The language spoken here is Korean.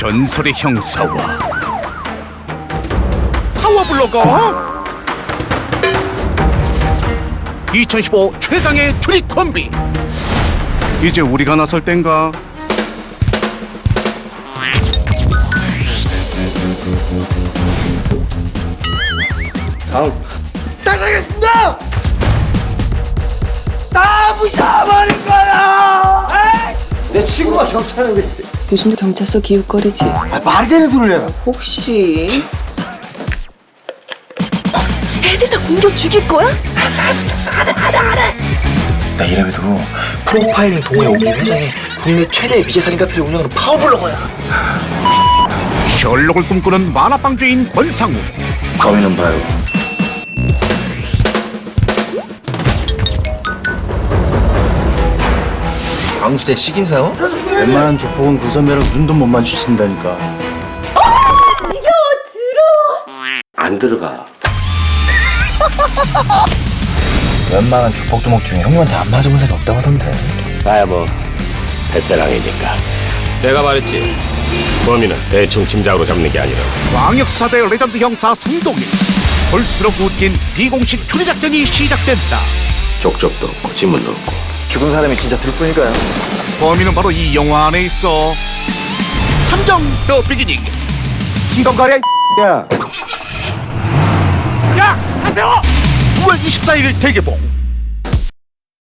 전설의 형사와 파워블로거? 2015 최강의 추리 콤비. 이제 우리가 나설 땐가? 다시 하겠습니다! 다 내 친구가 경찰인데. 요즘도 경찰서 기웃거리지. 아, 말이 되는 소리를 혹시 애들 다 공격 죽일 거야? 나 이래봬도 프로파일링 동호회 오기 회장이 국내 최대 미제사진 카페를 운영하는 파워블로거야. 셜록을 꿈꾸는 만화방주인 권상우. 거미는 봐요 광수대 식인사요? 웬만한 조폭은 그 선배랑 눈도 못 마주친다니까. 안 들어가. 웬만한 조폭 두목 중에 형님한테 안 맞아본 사람이 없다고 하던데 나야 뭐 베테랑이니까. 내가 말했지. 범인은 대충 짐작으로 잡는 게 아니라 광역수사대 레전드 형사 성동일 볼수록 웃긴 비공식 추리 작전이 시작된다 족적도 없고 지문도 없고 죽은 사람이 진짜 둘 뿐일까요? 범인은 바로 이 영화 안에 있어 탐정 더 비기닝 킹건거려 야. 야! 하세요! 9월 24일 대개봉